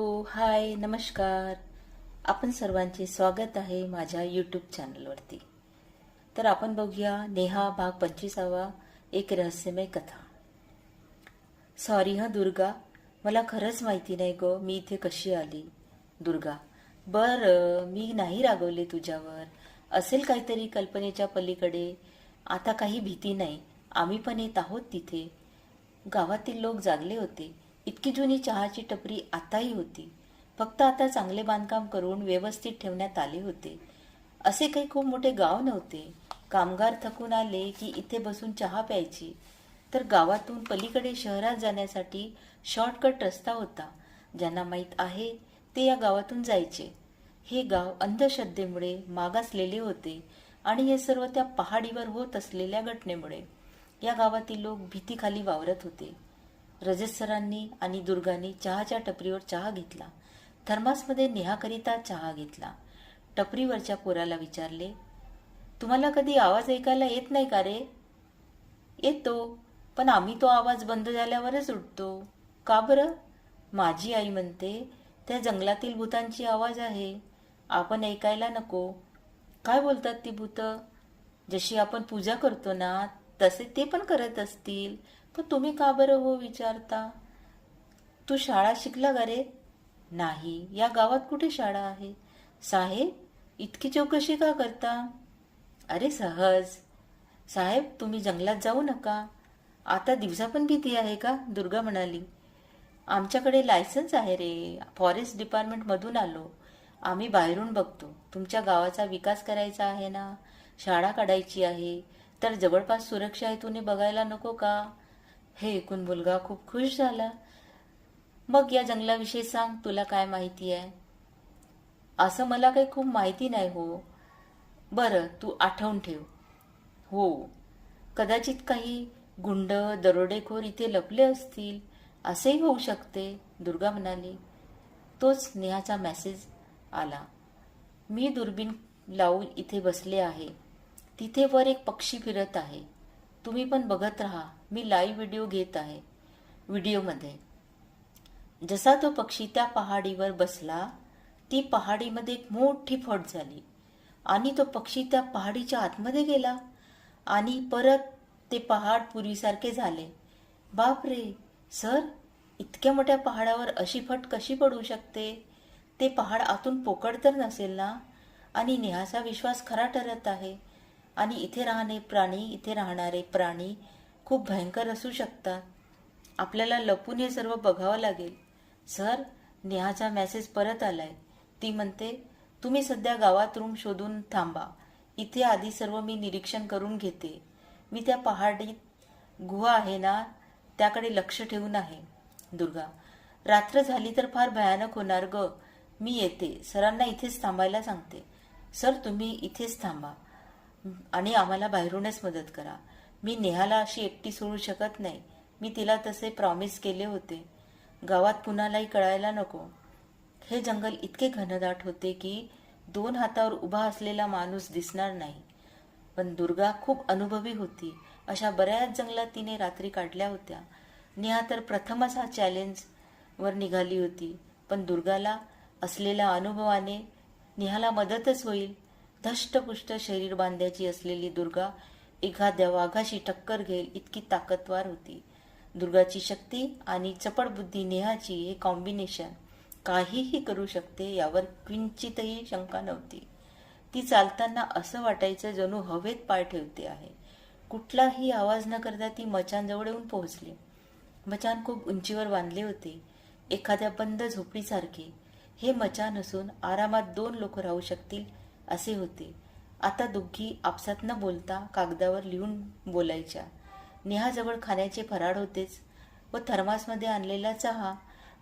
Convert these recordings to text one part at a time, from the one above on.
हो हाय नमस्कार. आपण सर्वांचे स्वागत आहे माझ्या यूट्यूब चॅनलवरती तर आपण बघूया नेहा भाग पंचवीसावा एक रहस्यमय कथा. सॉरी हा दुर्गा. मला खरंच माहिती नाही ग मी इथे कशी आली? दुर्गा बर मी नाही रागवले तुझ्यावर. असेल काहीतरी कल्पनेच्या पलीकडे. आता काही भीती नाही. आम्ही पण येत आहोत तिथे. गावातील लोक जागले होते. इतकी जुनी चहाची टपरी आताही होती. फक्त आता चांगले बांधकाम करून व्यवस्थित ठेवण्यात आले होते. असे काही खूप मोठे गाव नव्हते. कामगार थकून आले की इथे बसून चहा प्यायची. तर गावातून पलीकडे शहरात जाण्यासाठी शॉर्टकट रस्ता होता. ज्यांना माहीत आहे ते या गावातून जायचे. हे गाव अंधश्रद्धेमुळे मागासलेले होते आणि हे सर्व त्या पहाडीवर होत असलेल्या घटनेमुळे. या गावातील लोक भीतीखाली वावरत होते. रजत सरांनी आणि दुर्गांनी चहाच्या टपरीवर चहा घेतला. थर्मासमध्ये नेहाकरिता चहा घेतला. टपरीवरच्या पोराला विचारले तुम्हाला कधी आवाज ऐकायला येत नाही का रे? येतो पण आम्ही तो आवाज बंद झाल्यावरच उठतो. का बरं? माझी आई म्हणते त्या जंगलातील भूतांची आवाज आहे. आपण ऐकायला नको. काय बोलतात ती भूतं? जशी आपण पूजा करतो ना तसे ते पण करत असतील. पण तुम्ही का बरं हो विचारता? तू शाळा शिकला का रे? नाही. या गावात कुठे शाळा आहे? साहेब इतकी चौकशी का करता? अरे सहज. साहेब तुम्ही जंगलात जाऊ नका. आता दिवसा पण भीती आहे का? दुर्गा म्हणाली. आमच्याकडे लायसन्स आहे रे. फॉरेस्ट डिपार्टमेंटमधून आलो. आम्ही बाहेरून बघतो. तुमच्या गावाचा विकास करायचा आहे ना? शाळा काढायची आहे. तर जवळपास सुरक्षा हेतूने बघायला नको का? हे ऐकून मुलगा खूप खुश झाला. मग या जंगलाविषयी सांग तुला काय माहिती आहे? असं मला काही खूप माहिती नाही हो. बरं तू आठवून ठेव. हो. कदाचित काही गुंड दरोडेखोर इथे लपले असतील. असेही होऊ शकते दुर्गा म्हणाली. तोच नेहाचा मेसेज आला. मी दुर्बीण लावून इथे बसले आहे. तिथे वर एक पक्षी फिरत आहे. तुम्ही पण बघत राहा. मी लाईव्ह व्हिडिओ घेत आहे. व्हिडिओमध्ये जसा तो पक्षी त्या पहाडीवर बसला ती पहाडीमध्ये एक मोठी फट झाली आणि तो पक्षी त्या पहाडीच्या आतमध्ये गेला आणि परत ते पहाड पूर्वीसारखे झाले. बापरे! सर इतक्या मोठ्या पहाडावर अशी फट कशी पडू शकते? ते पहाड आतून पोकळ तर नसेल ना? आणि नेहाचा विश्वास खरा ठरत आहे. आणि इथे राहणे प्राणी इथे राहणारे प्राणी खूप भयंकर असू शकतात. आपल्याला लपून हे सर्व बघावं लागेल. सर नेहाचा मेसेज परत आलाय. ती म्हणते तुम्ही सध्या गावात रूम शोधून थांबा. इथे आधी सर्व मी निरीक्षण करून घेते. मी त्या पहाडीत गुहा आहे ना त्याकडे लक्ष ठेवून आहे. दुर्गा रात्र झाली तर फार भयानक होणार ग. मी येते. सरांना इथेच थांबायला सांगते. सर तुम्ही इथेच थांबा आणि आम्हाला बाहेरूनच मदत करा. मी नेहाला अशी एकटी सोडू शकत नाही. मी तिला तसे प्रॉमिस केले होते. गावात कुणालाही कळायला नको. हे जंगल इतके घनदाट होते की दोन हातावर उभा असलेला माणूस दिसणार नाही. पण दुर्गा खूप अनुभवी होती. अशा बऱ्याच जंगलात तिने रात्री काढल्या होत्या. नेहा तर प्रथमच हा चॅलेंजवर निघाली होती. पण दुर्गाला असलेल्या अनुभवाने नेहाला मदतच होईल. धष्टपुष्ट शरीर बांध्याची असलेली दुर्गा एखाद्या वाघाशी टक्कर घेईल इतकी ताकदवार होती. दुर्गाची शक्ती आणि चपड बुद्धी नेहाची हे कॉम्बिनेशन काहीही करू शकते यावर किंचितही शंका नव्हती. ती चालताना असं वाटायचं जणू हवेत पाय ठेवते आहे. कुठलाही आवाज न करता ती मचानजवळ येऊन पोहोचली. मचान खूप उंचीवर बांधले होते. एखाद्या बंद झोपडीसारखे. हे मचान असून आरामात दोन लोक राहू शकतील असे होते. आता दोघी आपसात न बोलता कागदावर लिहून बोलायच्या. नेहाजवळ खाण्याचे फराळ होतेच व थर्मासमध्ये आणलेला चहा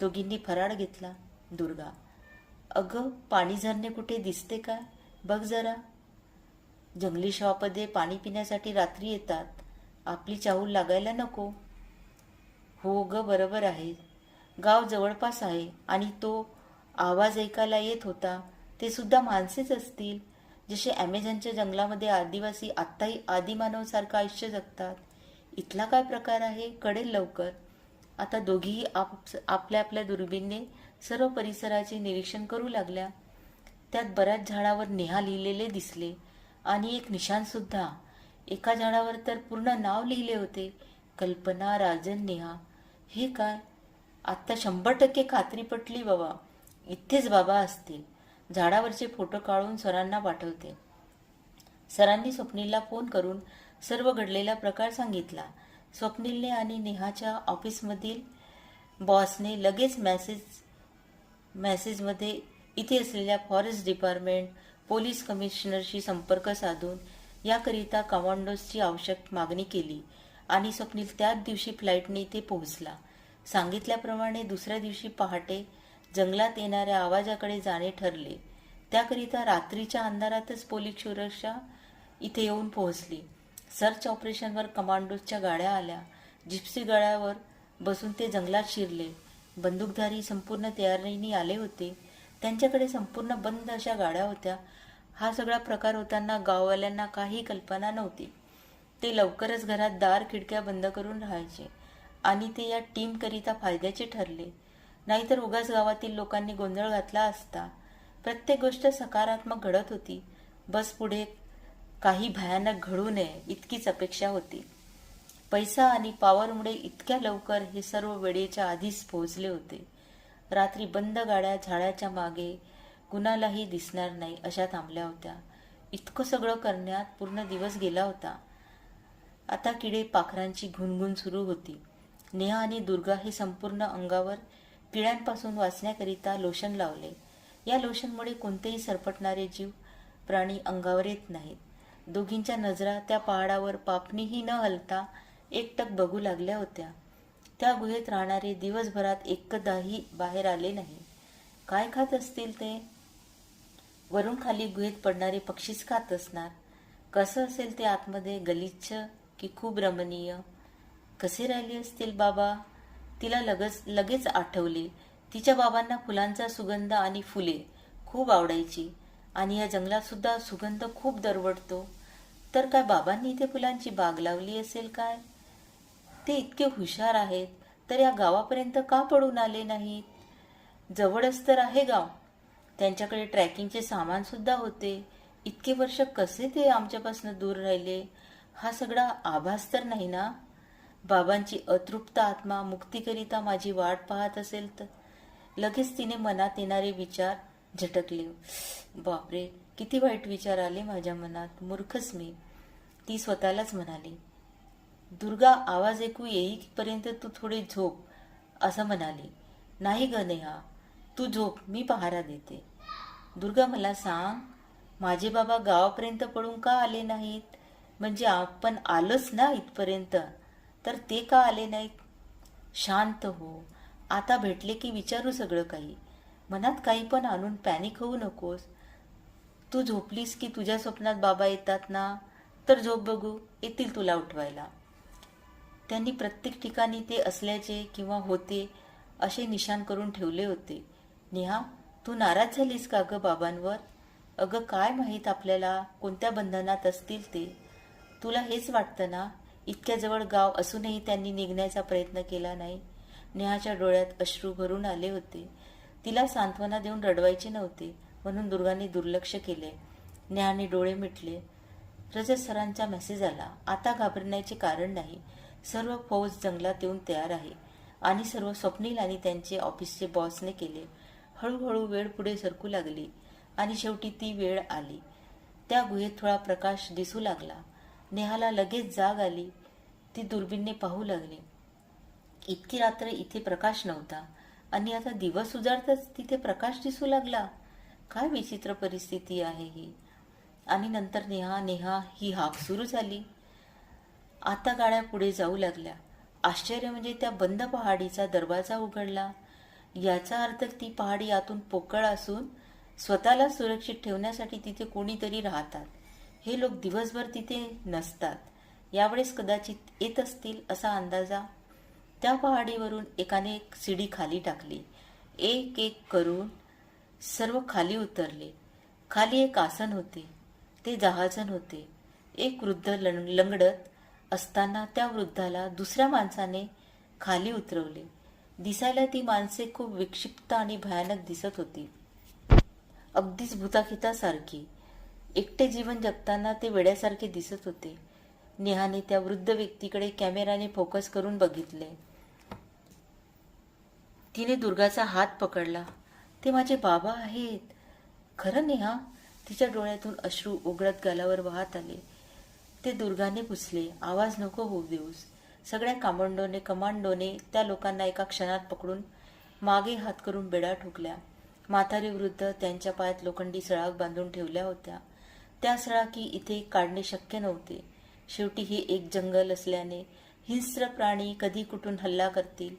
दोघींनी फराळ घेतला. दुर्गा अगं पाणी झरणे कुठे दिसते का? बघ जरा. जंगली शॉपमध्ये पाणी पिण्यासाठी रात्री येतात. आपली चाहूल लागायला नको. हो ग बरोबर आहे. गाव जवळपास आहे आणि तो आवाज ऐकायला येत होता. ते सुद्धा माणसेच असतील. जसे ॲमेझॉनच्या जंगलामध्ये आदिवासी आत्ताही आदिमानवसारखं आयुष्य जगतात इथला काय प्रकार आहे कळेल लवकर. आता दोघीही आप आपल्या आपल्या दुर्बीणने सर्व परिसराचे निरीक्षण करू लागल्या. त्यात बऱ्याच झाडावर नेहा लिहिलेले दिसले आणि एक निशानसुद्धा एका झाडावर तर पूर्ण नाव लिहिले होते कल्पना राजन नेहा. हे काय? आत्ता शंभर टक्के खात्री पटली बाबा. इथेच बाबा असतील. झाडावरचे फोटो काढून सरांना पाठवते. सरांनी स्वप्नीलला फोन करून सर्व घडलेला प्रकार सांगितला. स्वप्नीलने आणि नेहाच्या ऑफिसमधील बॉसने लगेच मॅसेज मॅसेजमध्ये इथे असलेल्या फॉरेस्ट डिपार्टमेंट पोलीस कमिशनरशी संपर्क साधून याकरिता कमांडोजची आवश्यक मागणी केली आणि स्वप्नील त्याच दिवशी फ्लाईटने इथे पोहोचला. सांगितल्याप्रमाणे दुसऱ्या दिवशी पहाटे जंगलात येणाऱ्या आवाजाकडे जाणे ठरले. त्याकरिता रात्रीच्या अंधारातच पोलीस सुरक्षा इथे येऊन पोहोचली. सर्च ऑपरेशनवर कमांडोजच्या गाड्या आल्या. जिप्सी गाड्यावर बसून ते जंगलात शिरले. बंदूकधारी संपूर्ण तयारीने आले होते. त्यांच्याकडे संपूर्ण बंद अशा गाड्या होत्या. हा सगळा प्रकार होताना गाववाल्यांना काही कल्पना नव्हती. ते लवकरच घरात दार खिडक्या बंद करून राहायचे आणि ते या टीमकरिता फायद्याचे ठरले. नाहीतर उगाच गावातील लोकांनी गोंधळ घातला असता. प्रत्येक गोष्ट सकारात्मक घडत होती. बस पुढे काही भयानक घडू नये इतकीच अपेक्षा होती. पैसा आणि पॉवरमुळे इतक्या लवकर हे सर्व वेळेच्या आधीच पोहोचले होते. रात्री बंद गाड्या झाडाच्या मागे कुणालाही दिसणार नाही अशा थांबल्या होत्या. इतकं सगळं करण्यात पूर्ण दिवस गेला होता. आता किडे पाखरांची घुणघुण सुरू होती. नेहा आणि दुर्गा हे संपूर्ण अंगावर किड्यांपासून वाचण्याकरिता लोशन लावले. या लोशनमुळे कोणतेही सरपटणारे जीव प्राणी अंगावर येत नाहीत. दोघींच्या नजरा त्या पहाडावर पापणीही न हलता एकटक बघू लागल्या होत्या. त्या गुहेत राहणारे दिवसभरात एकदाही बाहेर आले नाही. काय खात असतील ते? वरून खाली गुहेत पडणारे पक्षीच खात असणार. कसं असेल ते आतमध्ये गलिच्छ की खूप रमणीय? कसे राहिले असतील बाबा? तिला लगेच लगेच आठवले. तिच्या बाबांना फुलांचा सुगंध आणि फुले खूप आवडायची. आणि या जंगलात सुद्धा सुगंध खूप दरवडतो. तर काय बाबांनी इथे फुलांची बाग लावली असेल काय? ते इतके हुशार आहेत तर या गावापर्यंत का पडून आले नाहीत? जवळच तर आहे गाव. त्यांच्याकडे ट्रॅकिंगचे सामानसुद्धा होते. इतके वर्ष कसे ते आमच्यापासून दूर राहिले? हा सगळा आभास तर नाही ना? बाबांची अतृप्त आत्मा मुक्तीकरिता माझी वाट पाहत असेल तर? लगेच तिने मनात येणारे विचार झटकले. बापरे किती वाईट विचार आले माझ्या मनात. मूर्खच मी. ती स्वतःलाच म्हणाली दुर्गा आवाज ऐकू येईपर्यंत तू थोडी झोप असं म्हणाली. नाही ग नेहा तू झोप मी पहारा देते. दुर्गा मला सांग माझे बाबा गावापर्यंत पळून का आले नाहीत? म्हणजे आपण आलोच ना इथपर्यंत. तर ते का आले नाहीत? शांत हो. आता भेटले की विचारू सगळं काही. मनात काही पण आणून पॅनिक होऊ नकोस. तू झोपलीस की तुझ्या स्वप्नात बाबा येतात ना? तर झोप बघू. येतील तुला उठवायला. त्यांनी प्रत्येक ठिकाणी ते असल्याचे किंवा होते असे निशाण करून ठेवले होते. नेहा तू नाराज झालीस का अगं बाबांवर? अगं काय माहीत आपल्याला? कोणत्या बंधनात असतील ते? तुला हेच वाटतं ना? इतक्या जवळ गाव असूनही त्यांनी निघण्याचा प्रयत्न केला नाही. नेहाच्या डोळ्यात अश्रू भरून आले होते. तिला सांत्वना देऊन रडवायचे नव्हते म्हणून दुर्गाने दुर्लक्ष केले. नेहाने डोळे मिटले. रजत सरांचा मेसेज आला. आता घाबरण्याचे कारण नाही. सर्व फौज जंगलात येऊन तयार आहे आणि सर्व स्वप्नील आणि त्यांचे ऑफिसचे बॉसने केले. हळूहळू वेळ पुढे सरकू लागली आणि शेवटी ती वेळ आली. त्या गुहेत थोडा प्रकाश दिसू लागला. नेहाला लगेच जाग आली. ती दुर्बीणने पाहू लागली. इतकी रात्र इथे प्रकाश नव्हता आणि आता दिवस उजाडताच तिथे प्रकाश दिसू लागला. काय विचित्र परिस्थिती आहे ही. आणि नंतर नेहा नेहा ही हाक सुरू झाली. आता गाड्या पुढे जाऊ लागल्या. आश्चर्य म्हणजे त्या बंद पहाडीचा दरवाजा उघडला. याचा अर्थ ती पहाडी आतून पोकळ असून स्वतःला सुरक्षित ठेवण्यासाठी तिथे कोणीतरी राहतात. हे लोक दिवसभर तिथे नसतात. यावेळेस कदाचित येत असतील असा अंदाजा. त्या पहाडीवरून एकाने एक शिडी खाली टाकली. एक एक करून सर्व खाली उतरले. खाली एक आसन होते. ते जहाजन होते. एक वृद्ध लं लंगडत असताना त्या वृद्धाला दुसऱ्या माणसाने खाली उतरवले. दिसायला ती माणसे खूप विक्षिप्त आणि भयानक दिसत होती. अगदीच भूताखितासारखी. एकटे जीवन जगताना ते वेड्यासारखे दिसत होते. नेहाने त्या वृद्ध व्यक्तीकडे कॅमेराने फोकस करून बघितले. तिने दुर्गाचा हात पकडला. ते माझे बाबा आहेत. खरं नेहा? तिच्या डोळ्यातून अश्रू उघडत गालावर वाहत आले. ते दुर्गाने पुसले. आवाज नको होऊ देऊस. सगळ्या कामांडोने कमांडोने त्या लोकांना एका क्षणात पकडून मागे हात करून बेडा ठोकल्या. म्हातारी वृद्ध त्यांच्या पायात लोखंडी सळाग बांधून ठेवल्या होत्या. त्या सळाकी इथे काढणे शक्य नव्हते. शेवटी हे एक जंगल असल्याने हिंस्र प्राणी कधी कुठून हल्ला करतील?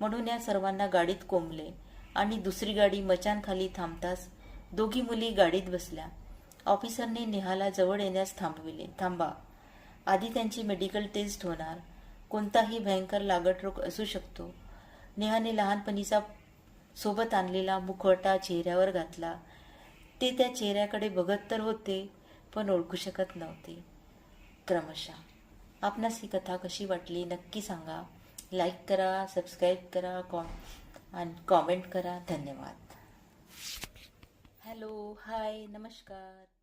म्हणून या सर्वांना गाडीत कोंबले आणि दुसरी गाडी मचानखाली थांबताच दोघी मुली गाडीत बसल्या. ऑफिसरने नेहाला जवळ येण्यास थांबविले. थांबा. आधी त्यांची मेडिकल टेस्ट होणार. कोणताही भयंकर लागटरोग असू शकतो. नेहाने लहानपणीचा सोबत आणलेला मुखवटा चेहऱ्यावर घातला. ते त्या चेहऱ्याकडे बघत तर होते. पण ओळखू शकत नव्हते. क्रमशः. आपणास ही कथा कशी वाटली नक्की सांगा. लाईक करा सबस्क्राईब करा कॉम आणि कॉमेंट करा. धन्यवाद. हॅलो हाय नमस्कार.